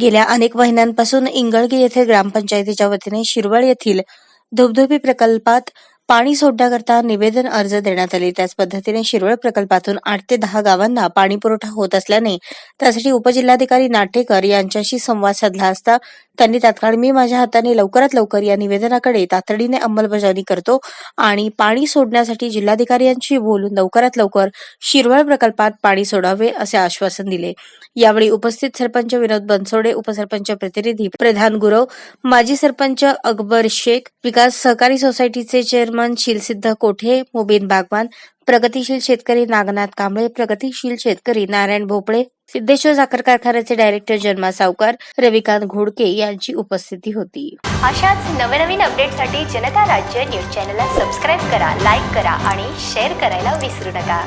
गेल्या अनेक महिन्यांपासून इंगळगी येथील ग्रामपंचायतीच्या वतीने शिरवळ येथील धबधबी प्रकल्पात पाणी सोडण्याकरता निवेदन अर्ज देण्यात आले. त्याच पद्धतीने शिरवळ प्रकल्पातून आठ ते दहा गावांना पाणी पुरवठा होत असल्याने त्यासाठी उपजिल्हाधिकारी नाटेकर यांच्याशी संवाद साधला असता त्यांनी तात्काळ मी माझ्या हाताने लवकरात लवकर या निवेदनाकडे तातडीने अंमलबजावणी करतो आणि पाणी सोडण्यासाठी जिल्हाधिकाऱ्यांशी बोलून लवकरात लवकर शिरवळ प्रकल्पात पाणी सोडावे असे आश्वासन दिले. यावेळी उपस्थित सरपंच विनोद बनसोडे उपसरपंच प्रतिनिधी प्रधान गुरव माजी सरपंच अकबर शेख विकास सहकारी सोसायटीचे चेअरमन शिलसिद्ध कोठे मुबीन बागवान प्रगतीशील शेतकरी नागनाथ कांबळे प्रगतीशील शेतकरी नारायण भोपळे सिद्धेश्वर साखर कारखान्याचे डायरेक्टर जन्मा सावकार रविकांत घोडके यांची उपस्थिती होती. अशाच नवनवीन अपडेटसाठी जनता राज्य न्यूज चॅनलला सबस्क्राईब करा लाईक करा आणि शेअर करायला विसरू नका.